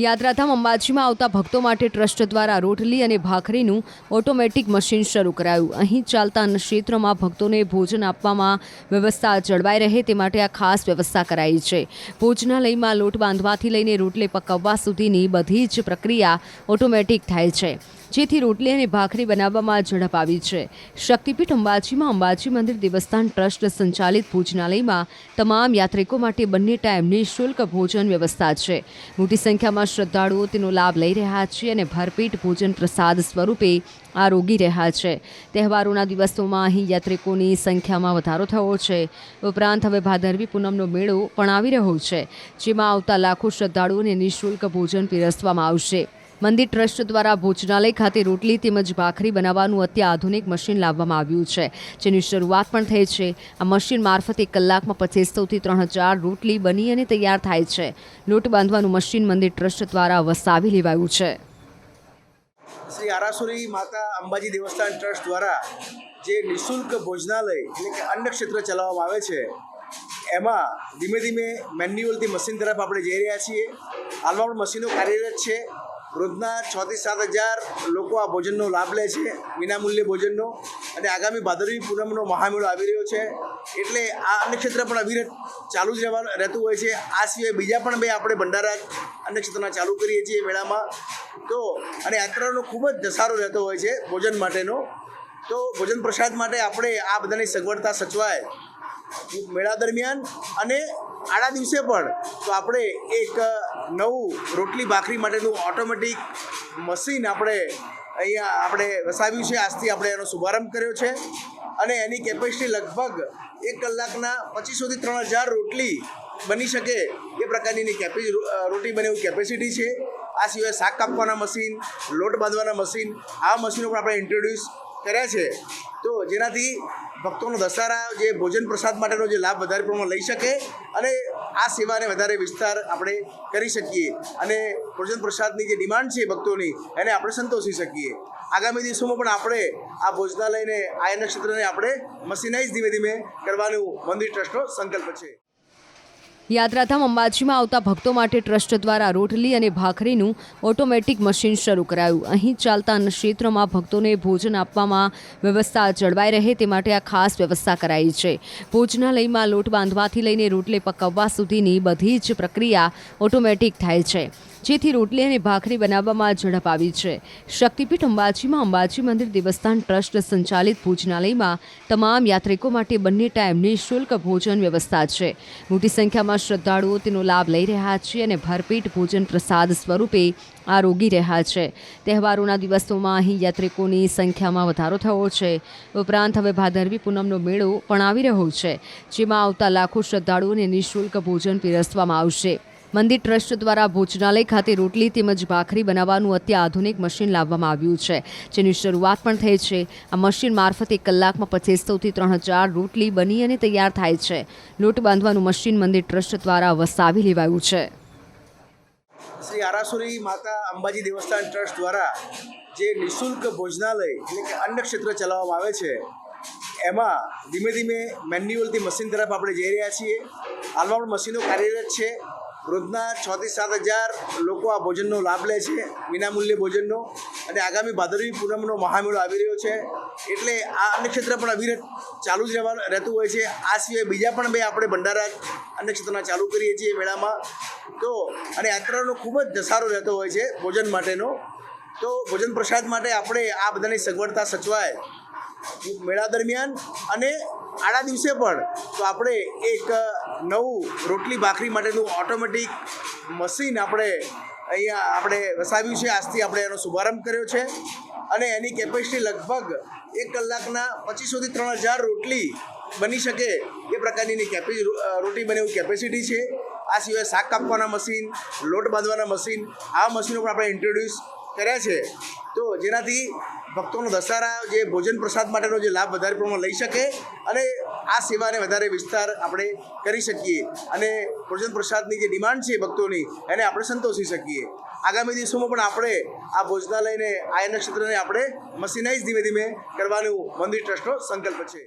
યાત્રાધામ અંબાજીમાં આવતા ભક્તો માટે ટ્રસ્ટ દ્વારા રોટલી અને ભાખરીનું ઓટોમેટિક મશીન શરૂ કરાયું. અહીં ચાલતા અન્ન ક્ષેત્રમાં ભક્તોને ભોજન આપવામાં વ્યવસ્થા જળવાઈ રહે તે માટે આ ખાસ વ્યવસ્થા કરાઈ છે. ભોજનાલયમાં લોટ બાંધવાથી લઈને રોટલી પકવવા સુધીની બધી જ પ્રક્રિયા ઓટોમેટિક થાય છે. જેથી રોટલી અને ભાખરી બનાવવામાં ઝડપ આવી છે. શક્તિપીઠ અંબાજીમાં અંબાજી મંદિર દેવસ્થાન ટ્રસ્ટ સંચાલિત ભોજનાલયમાં તમામ યાત્રિકો માટે બંને ટાઈમ નિઃશુલ્ક ભોજન વ્યવસ્થા છે. મોટી સંખ્યામાં શ્રદ્ધાળુઓ તેનો લાભ લઈ રહ્યા છે અને ભરપેટ ભોજન પ્રસાદ સ્વરૂપે આરોગી રહ્યા છે. તહેવારોના દિવસોમાં અહીં યાત્રિકોની સંખ્યામાં વધારો થયો છે. ઉપરાંત હવે ભાદરવી પૂનમનો મેળો પણ આવી રહ્યો છે, જેમાં આવતા લાખો શ્રદ્ધાળુઓને નિઃશુલ્ક ભોજન પીરસવામાં આવશે. મંદિર ટ્રસ્ટ દ્વારા ભોજનાલય ખાતે રોટલી તેમજ ભાખરી બનાવવાનું અત્યાધુનિક મશીન લાવવામાં આવ્યું છે, જેની શરૂઆત પણ થઈ છે. આ મશીન મારફતે એક કલાકમાં પચીસોથી ત્રણ હજાર રોટલી બની અને તૈયાર થાય છે. લોટ બાંધવાનું મશીન મંદિર ટ્રસ્ટ દ્વારા વસાવી લેવાયું છે. શ્રી આરાસુરી માતા અંબાજી દેવસ્થાન ટ્રસ્ટ દ્વારા જે નિઃશુલ્ક ભોજનાલય એટલે કે અન્ન ક્ષેત્ર ચલાવવામાં આવે છે, એમાં ધીમે ધીમે મેન્યુઅલથી મશીન તરફ આપણે જઈ રહ્યા છીએ. હાલમાં પણ મશીનો કાર્યરત છે. રોજના છ થી સાત હજાર લોકો આ ભોજનનો લાભ લે છે, વિનામૂલ્યે ભોજનનો. અને આગામી ભાદરવી પૂનમનો મહામેળો આવી રહ્યો છે. એટલે આ અન્નક્ષેત્ર પણ અવિરત ચાલુ જ રહેવા રહેતું હોય છે. આ સિવાય બીજા પણ બે આપણે ભંડારા અન્નક્ષેત્રના ચાલુ કરીએ છીએ મેળામાં. તો, અને યાત્રાનો ખૂબ જ ધસારો રહેતો હોય છે ભોજન માટેનો. તો ભોજન પ્રસાદ માટે આપણે આ બધાની સગવડતા સચવાય. મેળા દરમિયાન અને આડા દિવસે પણ તો આપણે એક નવું રોટલી ભાખરી માટેનું ઓટોમેટિક મશીન આપણે અહીંયા આપણે વસાવ્યું છે. આજથી આપણે એનો શુભારંભ કર્યો છે. અને એની કેપેસિટી લગભગ એક કલાકના પચીસોથી ત્રણ હજાર રોટલી બની શકે એ પ્રકારની એની કેપે રોટી બને એવું કેપેસિટી છે. આ સિવાય શાક કાપવાના મશીન લોટ બાંધવાના મશીન આ મશીનો પણ આપણે ઇન્ટ્રોડ્યુસ કર્યા છે. તો જેનાથી ભક્તોનો દશહરા જે ભોજન પ્રસાદ માટેનો જે લાભ વધારે પ્રમાણમાં લઈ શકે અને આ સેવાને વધારે વિસ્તાર આપણે કરી શકીએ અને ભોજન પ્રસાદની જે ડિમાન્ડ છે ભક્તોની, એને આપણે સંતોષી શકીએ. આગામી દિવસોમાં પણ આપણે આ ભોજનાલયને, આ નક્ષત્રને આપણે મશીનાઇઝ ધીમે ધીમે કરવાનું મંદિર ટ્રસ્ટનો સંકલ્પ છે. યાત્રાધામ અંબાજીમાં આવતા ભક્તો માટે ટ્રસ્ટ દ્વારા રોટલી અને ભાખરીનું ઓટોમેટિક મશીન શરૂ કરાયું. અહીં ચાલતા અન્ન ક્ષેત્રમાં ભક્તોને ભોજન આપવામાં વ્યવસ્થા જળવાઈ રહે તે માટે આ ખાસ વ્યવસ્થા કરાઈ છે. ભોજનાલયમાં લોટ બાંધવાથી લઈને રોટલી પકવવા સુધીની બધી જ પ્રક્રિયા ઓટોમેટિક થાય છે. જેથી રોટલી અને ભાખરી બનાવવામાં ઝડપ આવી છે. શક્તિપીઠ અંબાજીમાં અંબાજી મંદિર દેવસ્થાન ટ્રસ્ટ સંચાલિત ભોજનાલયમાં તમામ યાત્રિકો માટે બંને ટાઈમ નિઃશુલ્ક ભોજન વ્યવસ્થા છે. મોટી સંખ્યામાં શ્રદ્ધાળુઓ તેનો લાભ લઈ રહ્યા છે અને ભરપેટ ભોજન પ્રસાદ સ્વરૂપે આરોગી રહ્યા છે. તહેવારોના દિવસોમાં અહીં યાત્રિકોની સંખ્યામાં વધારો થયો છે. ઉપરાંત હવે ભાદરવી પૂનમનો મેળો પણ આવી રહ્યો છે, જેમાં આવતા લાખો શ્રદ્ધાળુઓને નિઃશુલ્ક ભોજન પીરસવામાં આવશે. મંદિર ટ્રસ્ટ દ્વારા ભોજનાલય ખાતે રોટલી તેમજ ભાખરી બનાવવાનું અત્યાધુનિક મશીન લાવવામાં આવ્યું છે, જેની શરૂઆત પણ થઈ છે. આ મશીન મારફતે એક કલાકમાં પચીસોથી ત્રણ હજાર રોટલી બની અને તૈયાર થાય છે. લોટ બાંધવાનું મશીન મંદિર ટ્રસ્ટ દ્વારા વસાવી લેવાયું છે. શ્રી આરાસુરી માતા અંબાજી દેવસ્થાન ટ્રસ્ટ દ્વારા જે નિઃશુલ્ક ભોજનાલય એટલે કે અન્ન ક્ષેત્ર ચલાવવામાં આવે છે, એમાં ધીમે ધીમે મેન્યુઅલથી મશીન તરફ આપણે જઈ રહ્યા છીએ. હાલમાં પણ મશીનો કાર્યરત છે. રોજના છ થી સાત હજાર લોકો આ ભોજનનો લાભ લે છે, વિનામૂલ્ય ભોજનનો. અને આગામી ભાદરવી પૂનમનો મહામેળો આવી રહ્યો છે. એટલે આ અન્નક્ષેત્ર પણ અવિરત ચાલુ જ રહેવા રહેતું હોય છે. આ સિવાય બીજા પણ બે આપણે ભંડારા અન્નક્ષેત્રના ચાલુ કરીએ છીએ મેળામાં. તો, અને યાત્રાનો ખૂબ જ ધસારો રહેતો હોય છે ભોજન માટેનો. તો ભોજન પ્રસાદ માટે આપણે આ બધાની સગવડતા સચવાય. મેળા દરમિયાન અને આડા દિવસે પણ તો આપણે એક નવું રોટલી ભાખરી માટેનું ઓટોમેટિક મશીન આપણે અહીંયા આપણે વસાવ્યું છે. આજથી આપણે એનો શુભારંભ કર્યો છે. અને એની કેપેસિટી લગભગ એક કલાકના પચીસોથી ત્રણ હજાર રોટલી બની શકે એ પ્રકારની કેપે રોટી બને એવું કેપેસિટી છે. આ સિવાય શાક કાપવાના મશીન લોટ બાંધવાના મશીન આ મશીનો પણ આપણે ઇન્ટ્રોડ્યુસ કર્યા છે. તો જેનાથી ભક્તોનો દશારા જે ભોજન પ્રસાદ માટેનો જે લાભ વધારે પ્રમાણમાં લઈ શકે અને આ સેવાને વધારે વિસ્તાર આપણે કરી શકીએ અને ભોજન પ્રસાદની જે ડિમાન્ડ છે ભક્તોની, એને આપણે સંતોષી શકીએ. આગામી દિવસોમાં પણ આપણે આ ભોજનાલયને, આ નક્ષત્રને આપણે મશીનાઇઝ ધીમે ધીમે કરવાનું મંદિર ટ્રસ્ટનો સંકલ્પ છે.